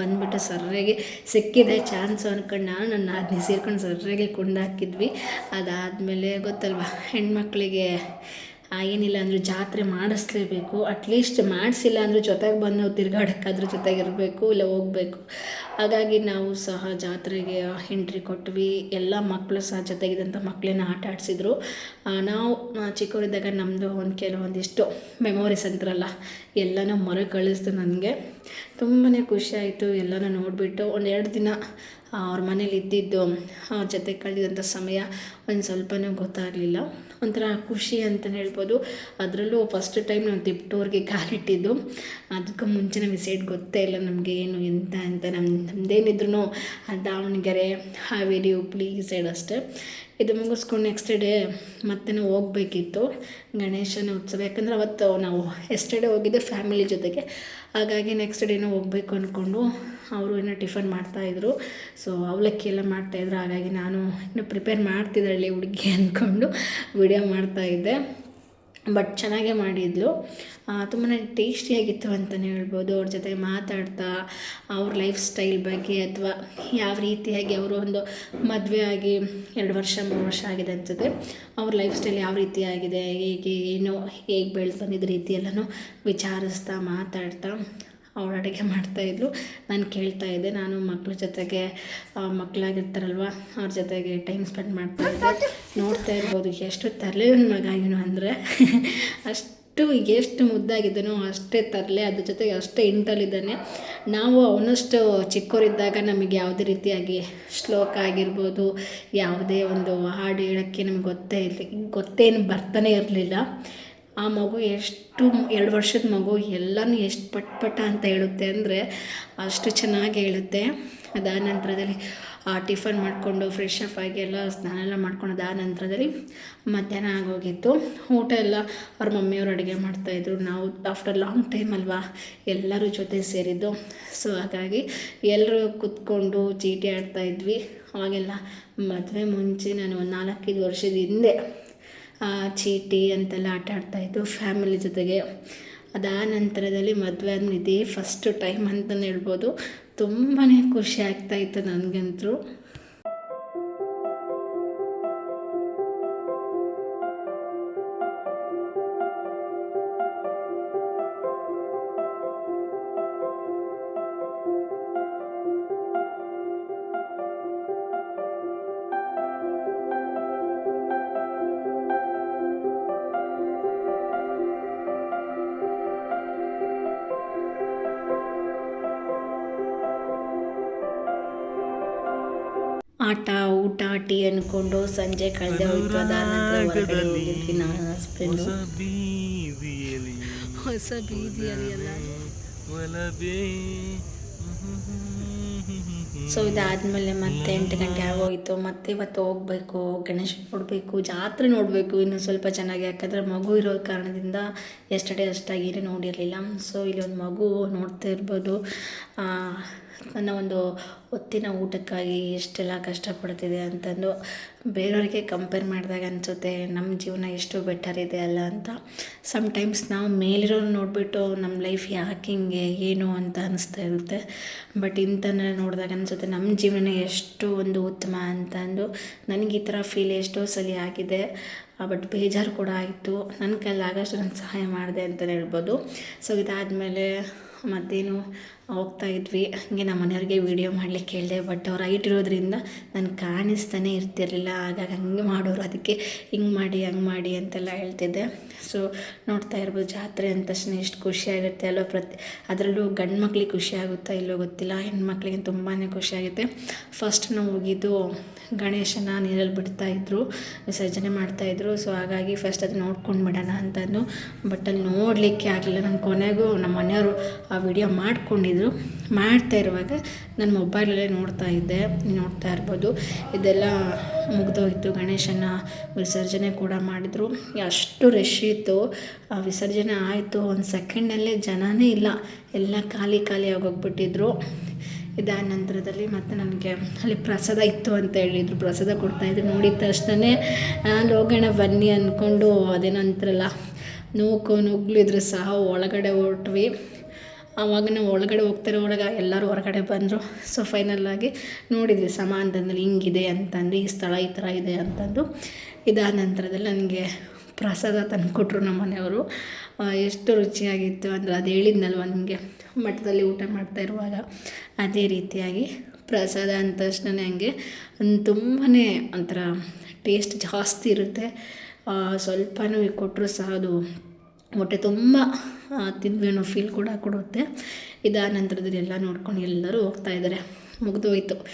[SPEAKER 1] ಬಂದ್ಬಿಟ್ಟು ಸರ್ರಾಗಿ ಸಿಕ್ಕಿದೆ ಚಾನ್ಸು ಅಂದ್ಕೊಂಡು ನಾನು ನನ್ನ ಅದನ್ನ ಸೇರ್ಕೊಂಡು ಸರ್ರಾಗಿ ಕುಂಡಾಕಿದ್ವಿ ಅದಾದಮೇಲೆ ಗೊತ್ತಲ್ವ? ಹೆಣ್ಮಕ್ಳಿಗೆ ಏನಿಲ್ಲ ಅಂದರೂ ಜಾತ್ರೆ ಮಾಡಿಸ್ಲೇಬೇಕು. ಅಟ್ಲೀಸ್ಟ್ ಮಾಡಿಸಿಲ್ಲ ಅಂದರೂ ಜೊತೆಗೆ ಬಂದು ನಾವು ತಿರ್ಗಾಡೋಕ್ಕಾದ್ರೂ ಜೊತೆಗಿರಬೇಕು, ಇಲ್ಲ ಹೋಗಬೇಕು. ಹಾಗಾಗಿ ನಾವು ಸಹ ಜಾತ್ರೆಗೆ ಎಂಟ್ರಿ ಕೊಟ್ವಿ. ಎಲ್ಲ ಮಕ್ಕಳು ಸಹ ಜೊತೆಗಿದ್ದಂಥ ಮಕ್ಕಳನ್ನ ಆಟ ಆಡಿಸಿದ್ರು. ನಾವು ಚಿಕ್ಕವರಿದ್ದಾಗ ನಮ್ಮದು ಒಂದು ಕೆಲವೊಂದಿಷ್ಟು ಮೆಮೊರೀಸ್ ಅಂತಾರಲ್ಲ, ಎಲ್ಲನೂ ಮರುಕಳಿಸ್ತು ನನಗೆ. ತುಂಬಾ ಖುಷಿ ಆಯಿತು ಎಲ್ಲನೂ ನೋಡಿಬಿಟ್ಟು. ಒಂದು ಎರಡು ದಿನ ಅವ್ರ ಮನೇಲಿ ಇದ್ದಿದ್ದು, ಅವ್ರ ಜೊತೆ ಕಳೆದಿದ್ದಂಥ ಸಮಯ ಒಂದು ಸ್ವಲ್ಪನೂ ಗೊತ್ತಾಗಲಿಲ್ಲ. ಒಂಥರ ಖುಷಿ ಅಂತಲೇ ಹೇಳ್ಬೋದು. ಅದರಲ್ಲೂ ಫಸ್ಟ್ ಟೈಮ್ ನಾವು ತಿಪ್ಟೂರ್ಗೆ ಕಾಲಿಟ್ಟಿದ್ದು ಅದಕ್ಕೆ ಮುಂಚೆ ನಮಗೆ ಸೈಡ್ ಗೊತ್ತೇ ಇಲ್ಲ ನಮಗೆ ಏನು, ಎಂತ ಅಂತ. ನಮ್ಮ ಆ ದಾವಣಗೆರೆ, ಹಾವೇರಿ, ಹುಬ್ಳಿ ಈ ಸೈಡ್ ಅಷ್ಟೇ. ಇದು ಮುಗಿಸ್ಕೊಂಡು ನೆಕ್ಸ್ಟ್ ಡೇ ಮತ್ತೆ ನಾವು ಹೋಗ್ಬೇಕಿತ್ತು. ಗಣೇಶನ ಉತ್ಸವ. ಯಾಕಂದರೆ ಅವತ್ತು ನಾವು ಎಸ್ಟರ್ಡೇ ಹೋಗಿದ್ದೆ ಫ್ಯಾಮಿಲಿ ಜೊತೆಗೆ. ಹಾಗಾಗಿ ನೆಕ್ಸ್ಟ್ ಡೇನೂ ಹೋಗಬೇಕು ಅಂದ್ಕೊಂಡು ಅವರು ಏನೋ ಟಿಫನ್ ಮಾಡ್ತಾಯಿದ್ರು ಸೊ ಅವಲಕ್ಕಿ ಎಲ್ಲ ಮಾಡ್ತಾಯಿದ್ರು ಹಾಗಾಗಿ ನಾನು ಇನ್ನೂ ಪ್ರಿಪೇರ್ ಮಾಡ್ತಿದ್ರಲ್ಲಿ ಹುಡುಗಿ ಅಂದ್ಕೊಂಡು ವಿಡಿಯೋ ಮಾಡ್ತಾಯಿದ್ದೆ ಬಟ್ ಚೆನ್ನಾಗೇ ಮಾಡಿದ್ಲು. ತುಂಬಾ ಟೇಸ್ಟಿಯಾಗಿತ್ತು ಅಂತಲೇ ಹೇಳ್ಬೋದು. ಅವ್ರ ಜೊತೆ ಮಾತಾಡ್ತಾ, ಅವ್ರ ಲೈಫ್ ಸ್ಟೈಲ್ ಬಗ್ಗೆ ಅಥವಾ ಯಾವ ರೀತಿಯಾಗಿ ಅವರು ಒಂದು ಮದುವೆ ಆಗಿ ಎರಡು ವರ್ಷ, ಮೂರು ವರ್ಷ ಆಗಿದೆ ಅನ್ಸುತ್ತೆ. ಅವ್ರ ಲೈಫ್ ಸ್ಟೈಲ್ ಯಾವ ರೀತಿ ಆಗಿದೆ, ಹೇಗೆ, ಏನು, ಹೇಗೆ ಬೆಳೆದು ಬಂದಿದ್ದ ರೀತಿ ಎಲ್ಲನೂ ವಿಚಾರಿಸ್ತಾ, ಮಾತಾಡ್ತಾ. ಅವಳು ಅಡುಗೆ ಮಾಡ್ತಾಯಿದ್ಲು ನಾನು ಕೇಳ್ತಾ ಇದ್ದೆ, ನಾನು ಮಕ್ಳ ಜೊತೆಗೆ ಮಕ್ಕಳಾಗಿರ್ತಾರಲ್ವ ಅವ್ರ ಜೊತೆಗೆ ಟೈಮ್ ಸ್ಪೆಂಡ್ ಮಾಡ್ತಾ ಮಾಡ್ತಾಯಿದ್ದೆ ನೋಡ್ತಾ ಇರ್ಬೋದು, ಎಷ್ಟು ತರಲೆ ಮಗ ಏನು ಅಂದರೆ. [laughs] ಅಷ್ಟು, ಎಷ್ಟು ಮುದ್ದಾಗಿದ್ದಾನೋ ಅಷ್ಟೇ ತರಲೆ, ಅದ್ರ ಜೊತೆಗೆ ಅಷ್ಟೇ ಇಂಟಲ್ಲಿದ್ದಾನೆ ನಾವು ಅವನಷ್ಟು ಚಿಕ್ಕವರಿದ್ದಾಗ ನಮಗೆ ಯಾವುದೇ ರೀತಿಯಾಗಿ ಶ್ಲೋಕ ಆಗಿರ್ಬೋದು, ಯಾವುದೇ ಒಂದು ಹಾಡು ಹೇಳೋಕ್ಕೆ ನಮ್ಗೆ ಗೊತ್ತೇ ಇರಲಿ, ಗೊತ್ತೇನು ಬರ್ತಾನೆ ಇರಲಿಲ್ಲ. ಆ ಮಗು ಎಷ್ಟು ಎರಡು ವರ್ಷದ ಮಗು, ಎಲ್ಲನೂ ಎಷ್ಟು ಪಟ್ ಪಟ ಅಂತ ಹೇಳುತ್ತೆ ಅಂದರೆ ಅಷ್ಟು ಚೆನ್ನಾಗಿ ಹೇಳುತ್ತೆ. ಅದಾದ ನಂತರದಲ್ಲಿ ಟಿಫನ್ ಮಾಡಿಕೊಂಡು ಫ್ರೆಶ್ ಅಪ್ ಆಗಿ ಎಲ್ಲ ಸ್ನಾನ ಎಲ್ಲ ಮಾಡ್ಕೊಂಡು ಅದಾದ ನಂತರದಲ್ಲಿ ಮಧ್ಯಾಹ್ನ ಆಗೋಗಿತ್ತು. ಊಟ ಎಲ್ಲ ಅವ್ರ ಮಮ್ಮಿಯವರು ಅಡುಗೆ ಮಾಡ್ತಾಯಿದ್ರು ನಾವು ಆಫ್ಟರ್ ಲಾಂಗ್ ಟೈಮ್ ಅಲ್ವಾ ಎಲ್ಲರೂ ಜೊತೆ ಸೇರಿದ್ದು. ಸೊ ಹಾಗಾಗಿ ಎಲ್ಲರೂ ಕೂತ್ಕೊಂಡು ಚೀಟಿ ಆಡ್ತಾಯಿದ್ವಿ ಅವಾಗೆಲ್ಲ ಮದುವೆ ಮುಂಚೆ ನಾನು ಒಂದು ನಾಲ್ಕೈದು ವರ್ಷದ ಹಿಂದೆ ಚೀಟಿ ಅಂತೆಲ್ಲ ಆಟ ಆಡ್ತಾಯಿದ್ದು ಫ್ಯಾಮಿಲಿ ಜೊತೆಗೆ. ಅದಾದ ನಂತರದಲ್ಲಿ ಮದುವೆ ಆದ್ಮೇಲೆ ಇದೇ ಫಸ್ಟ್ ಟೈಮ್ ಅಂತಲೇ ಹೇಳ್ಬೋದು. ತುಂಬಾ ಖುಷಿ ಆಗ್ತಾಯಿತ್ತು ನನಗಂತೂ. ಆಟ ಊಟ ಟೀ ಅಂದ್ಕೊಂಡು ಸಂಜೆ ಕಳೆದೇ ಹೋಯ್ತು. ಹೊರಗಡೆ ಹೋಗಿದ್ವಿ ನಾನು ಹಸ್ಬೆಂಡು ಹೊಸ ಬೀದಿಯಲ್ಲಿ ಎಲ್ಲ. ಸೊ ಇದಾದಮೇಲೆ ಮತ್ತೆ ಎಂಟು ಗಂಟೆ ಆಗೋಯ್ತು. ಮತ್ತೆ ಇವತ್ತು ಹೋಗಬೇಕು ಗಣೇಶ ನೋಡಬೇಕು ಜಾತ್ರೆ ನೋಡಬೇಕು ಇನ್ನೂ ಸ್ವಲ್ಪ ಚೆನ್ನಾಗಿ. ಯಾಕಂದರೆ ಮಗು ಇರೋ ಕಾರಣದಿಂದ ಎಷ್ಟೇ ಅಷ್ಟಾಗಿ ನೋಡಿರಲಿಲ್ಲ. ಸೊ ಇಲ್ಲಿ ಒಂದು ಮಗು ನೋಡ್ತಾ ಇರ್ಬೋದು. ನನ್ನ ಒಂದು ಹೊತ್ತಿನ ಊಟಕ್ಕಾಗಿ ಎಷ್ಟೆಲ್ಲ ಕಷ್ಟಪಡ್ತಿದೆ ಅಂತಂದು ಬೇರೆಯವ್ರಿಗೆ ಕಂಪೇರ್ ಮಾಡಿದಾಗ ಅನಿಸುತ್ತೆ ನಮ್ಮ ಜೀವನ ಎಷ್ಟು ಬೆಟರ್ ಇದೆ ಅಲ್ಲ ಅಂತ. ಸಮ್ಟೈಮ್ಸ್ ನಾವು ಮೇಲಿರೋರು ನೋಡಿಬಿಟ್ಟು ನಮ್ಮ ಲೈಫ್ ಯಾಕೆ ಹಿಂಗೆ, ಏನು ಅಂತ ಅನಿಸ್ತಾ ಇರುತ್ತೆ. ಬಟ್ ಇಂಥನ್ನ ನೋಡಿದಾಗ ಅನಿಸುತ್ತೆ ನಮ್ಮ ಜೀವನ ಎಷ್ಟು ಒಂದು ಉತ್ತಮ ಅಂತಂದು ನನಗೆ ಈ ಥರ ಫೀಲ್ ಎಷ್ಟೋ ಸಲ ಆಗಿದೆ. ಬಟ್ ಬೇಜಾರು ಕೂಡ ಆಯಿತು. ನನ್ನ ಕೈಲಾಗಷ್ಟು ನಾನು ಸಹಾಯ ಮಾಡಿದೆ ಅಂತಲೇ ಹೇಳ್ಬೋದು. ಸೊ ಇದಾದಮೇಲೆ ಮತ್ತೇನು? ಹೋಗ್ತಾ ಇದ್ವಿ ಹಂಗೆ ನಮ್ಮ ಮನೆಯವ್ರಿಗೆ ವೀಡಿಯೋ ಮಾಡ್ಲಿಕ್ಕೆ ಹೇಳಿದೆ ಬಟ್ ಅವ್ರು ಹೈಟ್ ಇರೋದ್ರಿಂದ ನಾನು ಕಾಣಿಸ್ತಾನೆ ಇರ್ತಿರಲಿಲ್ಲ. ಹಾಗಾಗಿ ಹಂಗೆ ಮಾಡೋರು. ಅದಕ್ಕೆ ಹಿಂಗೆ ಮಾಡಿ, ಹಂಗೆ ಮಾಡಿ ಅಂತೆಲ್ಲ ಹೇಳ್ತಿದ್ದೆ. ಸೊ ನೋಡ್ತಾ ಇರ್ಬೋದು. ಜಾತ್ರೆ ಅಂದ ತಕ್ಷಣ ಎಷ್ಟು ಖುಷಿಯಾಗುತ್ತೆ ಅಲ್ವ. ಪ್ರತಿ, ಅದರಲ್ಲೂ ಗಂಡು ಮಕ್ಳಿಗೆ ಖುಷಿ ಆಗುತ್ತಾ ಇಲ್ಲೋ ಗೊತ್ತಿಲ್ಲ. ಹೆಣ್ಮಕ್ಳಿಗೆ ತುಂಬಾ ಖುಷಿಯಾಗುತ್ತೆ ಫಸ್ಟ್ ನಾವು ಹೋಗಿದ್ದು ಗಣೇಶನ ನೀರಲ್ಲಿ ಬಿಡ್ತಾಯಿದ್ರು ವಿಸರ್ಜನೆ ಮಾಡ್ತಾಯಿದ್ರು ಸೊ ಹಾಗಾಗಿ ಫಸ್ಟ್ ಅದು ನೋಡ್ಕೊಂಡು ಬಿಡೋಣ ಅಂತಂದು. ಬಟ್ ಅಲ್ಲಿ ನೋಡಲಿಕ್ಕೆ ಆಗಲಿಲ್ಲ. ನಾನು ಕೊನೆಗೂ ನಮ್ಮ ಮನೆಯವರು ಆ ವಿಡಿಯೋ ಮಾಡ್ಕೊಂಡಿದ್ರು ಮಾಡ್ತಾ ಇರುವಾಗ ನನ್ನ ಮೊಬೈಲಲ್ಲೇ ನೋಡ್ತಾ ಇದ್ದೆ, ನೋಡ್ತಾ ಇರ್ಬೋದು. ಇದೆಲ್ಲ ಮುಗ್ದೋಯ್ತು. ಗಣೇಶನ ವಿಸರ್ಜನೆ ಕೂಡ ಮಾಡಿದರು. ಅಷ್ಟು ರಶ್ ಇತ್ತು. ವಿಸರ್ಜನೆ ಆಯಿತು. ಒಂದು ಸೆಕೆಂಡಲ್ಲೇ ಜನನೇ ಇಲ್ಲ. ಎಲ್ಲ ಖಾಲಿ ಖಾಲಿ ಆಗೋಗ್ಬಿಟ್ಟಿದ್ರು. ಇದಾದ ನಂತರದಲ್ಲಿ ಮತ್ತು ನನಗೆ ಅಲ್ಲಿ ಪ್ರಸಾದ ಇತ್ತು ಅಂತ ಹೇಳಿದರು. ಪ್ರಸಾದ ಕೊಡ್ತಾಯಿದ್ರು ನೋಡಿದ ತಕ್ಷಣ ಹೋಗೋಣ ಬನ್ನಿ ಅಂದ್ಕೊಂಡು ಅದೇನೋ ಅಂತಾರಲ್ಲ ನೂಕು, ನುಗ್ಲಿದ್ರೆ ಸಹ ಒಳಗಡೆ ಹೊರಟ್ವಿ. ಆವಾಗ ನಾವು ಒಳಗಡೆ ಹೋಗ್ತಾರೆ ಒಳಗೆ ಎಲ್ಲರೂ ಹೊರಗಡೆ ಬಂದರು. ಸೊ ಫೈನಲ್ಲಾಗಿ ನೋಡಿದ್ವಿ ಸಮಾನದಲ್ಲಿ ಹಿಂಗಿದೆ ಅಂತಂದು, ಈ ಸ್ಥಳ ಈ ಥರ ಇದೆ ಅಂತಂದು. ಇದಾದ ನಂತರದಲ್ಲಿ ನನಗೆ ಪ್ರಸಾದ ತಂದುಕೊಟ್ರು ನಮ್ಮ ಮನೆಯವರು. ಎಷ್ಟು ರುಚಿಯಾಗಿತ್ತು ಅಂದರೆ ಅದು ಹೇಳಿದ್ನಲ್ವ ನಿಮಗೆ? ಮಠದಲ್ಲಿ ಊಟ ಮಾಡ್ತಾ ಇರುವಾಗ ಅದೇ ರೀತಿಯಾಗಿ ಪ್ರಸಾದ ಅಂದ ತಕ್ಷಣ ಹಂಗೆ ತುಂಬಾ ಒಂಥರ ಟೇಸ್ಟ್ ಜಾಸ್ತಿ ಇರುತ್ತೆ. ಸ್ವಲ್ಪನೂ ಕೊಟ್ಟರು ಸಹ ಅದು ಹೊಟ್ಟೆ ತುಂಬ ತಿಂದ್ವಿ ಫೀಲ್ ಕೂಡ ಕೊಡುತ್ತೆ. ಇದಾದ ನಂತರದಲ್ಲಿ ಎಲ್ಲ ನೋಡ್ಕೊಂಡು ಎಲ್ಲರೂ ಹೋಗ್ತಾ ಇದ್ದಾರೆ ಮುಗಿದೋಯ್ತು.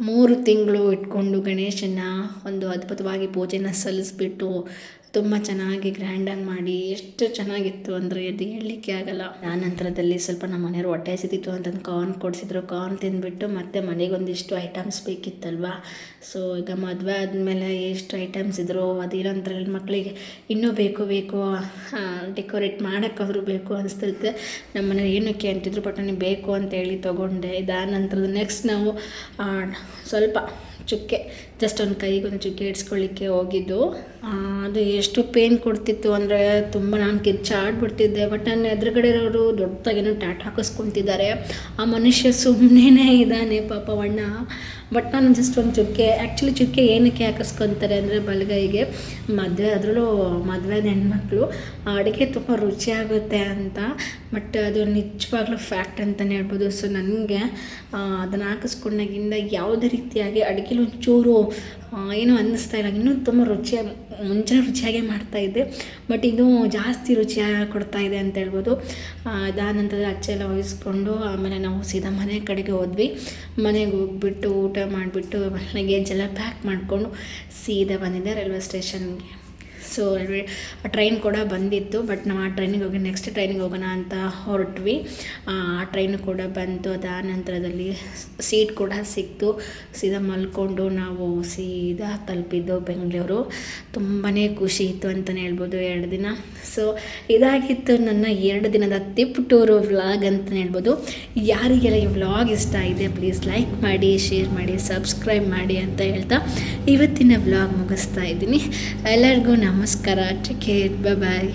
[SPEAKER 1] ಮೂರು ತಿಂಗಳು ಇಟ್ಕೊಂಡು ಗಣೇಶನ ಒಂದು ಅದ್ಭುತವಾಗಿ ಪೂಜೆನ ಸಲ್ಲಿಸ್ಬಿಟ್ಟು ತುಂಬ ಚೆನ್ನಾಗಿ ಗ್ರ್ಯಾಂಡಾಗಿ ಮಾಡಿ ಎಷ್ಟು ಚೆನ್ನಾಗಿತ್ತು ಅಂದರೆ ಅದು ಹೇಳಲಿಕ್ಕೆ ಆಗಲ್ಲ. ಆ ನಂತರದಲ್ಲಿ ಸ್ವಲ್ಪ ನಮ್ಮ ಮನೆಯವರು ಹೊಟ್ಟೆ ಸಿದ್ದಿತ್ತು ಅಂತಂದು ಕಾರ್ನ್ ಕೊಡಿಸಿದ್ರು. ಕಾರ್ನ್ ತಿಂದುಬಿಟ್ಟು ಮತ್ತೆ ಮನೆಗೆ ಒಂದಿಷ್ಟು ಐಟಮ್ಸ್ ಬೇಕಿತ್ತಲ್ವ? ಸೊ ಈಗ ಮದುವೆ ಆದಮೇಲೆ ಎಷ್ಟು ಐಟಮ್ಸ್ ಇದ್ರು ಅದಿರೋಂಥರಲ್ಲಿ ಮಕ್ಕಳಿಗೆ ಇನ್ನೂ ಬೇಕು ಬೇಕು ಡೆಕೋರೇಟ್ ಮಾಡೋಕ್ಕಾದ್ರೂ ಬೇಕು ಅನಿಸ್ತಿರುತ್ತೆ. ನಮ್ಮ ಮನೇಲಿ ಏನಕ್ಕೆ ಅಂತಿದ್ರು ಬಟ್ ನನಗೆ ಬೇಕು ಅಂತೇಳಿ ತೊಗೊಂಡೆ. ಇದಾದ ನಂತರದ ನೆಕ್ಸ್ಟ್ ನಾವು ಸ್ವಲ್ಪ ಚುಕ್ಕೆ ಜಸ್ಟ್ ಒಂದು ಕೈಗೊಂದು ಚುಕ್ಕೆ ಇಡ್ಸ್ಕೊಳ್ಳಿಕ್ಕೆ ಹೋಗಿದ್ದು. ಅದು ಎಷ್ಟು ಪೇನ್ ಕೊಡ್ತಿತ್ತು ಅಂದರೆ ತುಂಬ ನಾನು ಕಿಚ್ಚಾಡ್ಬಿಡ್ತಿದ್ದೆ. ಬಟ್ ನನ್ನ ಎದುರುಗಡೆ ಇರೋರು ದೊಡ್ಡದಾಗೇನೋ ಟ್ಯಾಟ್ ಹಾಕಿಸ್ಕೊತಿದ್ದಾರೆ. ಆ ಮನುಷ್ಯ ಸುಮ್ಮನೆ ಇದ್ದಾನೆ ಪಾಪ ವಣ್ಣ. ಬಟ್ ನಾನು ಜಸ್ಟ್ ಒಂದು ಚುಕ್ಕೆ ಆ್ಯಕ್ಚುಲಿ ಚುಕ್ಕೆ ಏನಕ್ಕೆ ಹಾಕಿಸ್ಕೊತಾರೆ ಅಂದರೆ ಬಲಗೈಗೆ, ಮದುವೆ, ಅದರಲ್ಲೂ ಮದುವೆದ ಹೆಣ್ಮಕ್ಳು, ಅಡುಗೆ ತುಂಬ ರುಚಿಯಾಗುತ್ತೆ ಅಂತ. ಬಟ್ ಅದು ನಿಜವಾಗ್ಲೂ ಫ್ಯಾಕ್ಟ್ ಅಂತಲೇ ಹೇಳ್ಬೋದು. ಸೊ ನನಗೆ ಅದನ್ನು ಹಾಕಿಸ್ಕೊಂಡಾಗಿಂದ ಯಾವುದೇ ರೀತಿಯಾಗಿ ಅಡುಗೆಲಿ ಒಂಚೂರು ಏನೂ ಅನ್ನಿಸ್ತಾ ಇಲ್ಲ. ಇನ್ನೂ ತುಂಬ ರುಚಿಯಾಗಿ ಮುಂಚೆ ರುಚಿಯಾಗೇ ಮಾಡ್ತಾಯಿದ್ದೆ ಬಟ್ ಇದು ಜಾಸ್ತಿ ರುಚಿಯಾಗಿ ಕೊಡ್ತಾ ಇದೆ ಅಂತ ಹೇಳ್ಬೋದು. ಅದಾದ ನಂತರ ಅಚ್ಚೆ ಎಲ್ಲ ವಹಿಸ್ಕೊಂಡು ಆಮೇಲೆ ನಾವು ಸೀದಾ ಮನೆ ಕಡೆಗೆ ಹೋದ್ವಿ. ಮನೆಗೆ ಹೋಗ್ಬಿಟ್ಟು ಊಟ ಮಾಡಿಬಿಟ್ಟು ಎಲ್ಲ ಪ್ಯಾಕ್ ಮಾಡಿಕೊಂಡು ಸೀದಾ ಬಂದಿದ್ದೆ ರೈಲ್ವೆ ಸ್ಟೇಷನ್ಗೆ ಸೊ ಟ್ರೈನ್ ಕೂಡ ಬಂದಿತ್ತು ಬಟ್ ನಾವು ಆ ಟ್ರೈನಿಗೆ ಹೋಗಿ ನೆಕ್ಸ್ಟ್ ಟ್ರೈನಿಗೆ ಹೋಗೋಣ ಅಂತ ಹೊರಟ್ವಿ. ಆ ಟ್ರೈನು ಕೂಡ ಬಂತು ಅದಾದ ನಂತರದಲ್ಲಿ ಸೀಟ್ ಕೂಡ ಸಿಕ್ತು. ಸೀದಾ ಮಲ್ಕೊಂಡು ನಾವು ಸೀದಾ ತಲುಪಿದ್ದು ಬೆಂಗಳೂರು. ತುಂಬಾ ಖುಷಿ ಇತ್ತು ಅಂತಲೇ ಹೇಳ್ಬೋದು ಎರಡು ದಿನ. ಸೊ ಇದಾಗಿತ್ತು ನನ್ನ ಎರಡು ದಿನದ ತಿಪ್ ಟೂರು ವ್ಲಾಗ್ ಅಂತಲೇ ಹೇಳ್ಬೋದು. ಯಾರಿಗೆಲ್ಲ ಈ ವ್ಲಾಗ್ ಇಷ್ಟ ಇದೆ ಪ್ಲೀಸ್ ಲೈಕ್ ಮಾಡಿ ಶೇರ್ ಮಾಡಿ ಸಬ್ಸ್ಕ್ರೈಬ್ ಮಾಡಿ ಅಂತ ಹೇಳ್ತಾ ಇವತ್ತಿನ ವ್ಲಾಗ್ ಮುಗಿಸ್ತಾ ಇದ್ದೀನಿ. ಎಲ್ಲರಿಗೂ ನಮ್ಮ ನಮಸ್ಕಾರ ಟೇಕ್ ಕೇರ್ ಬಾಯ್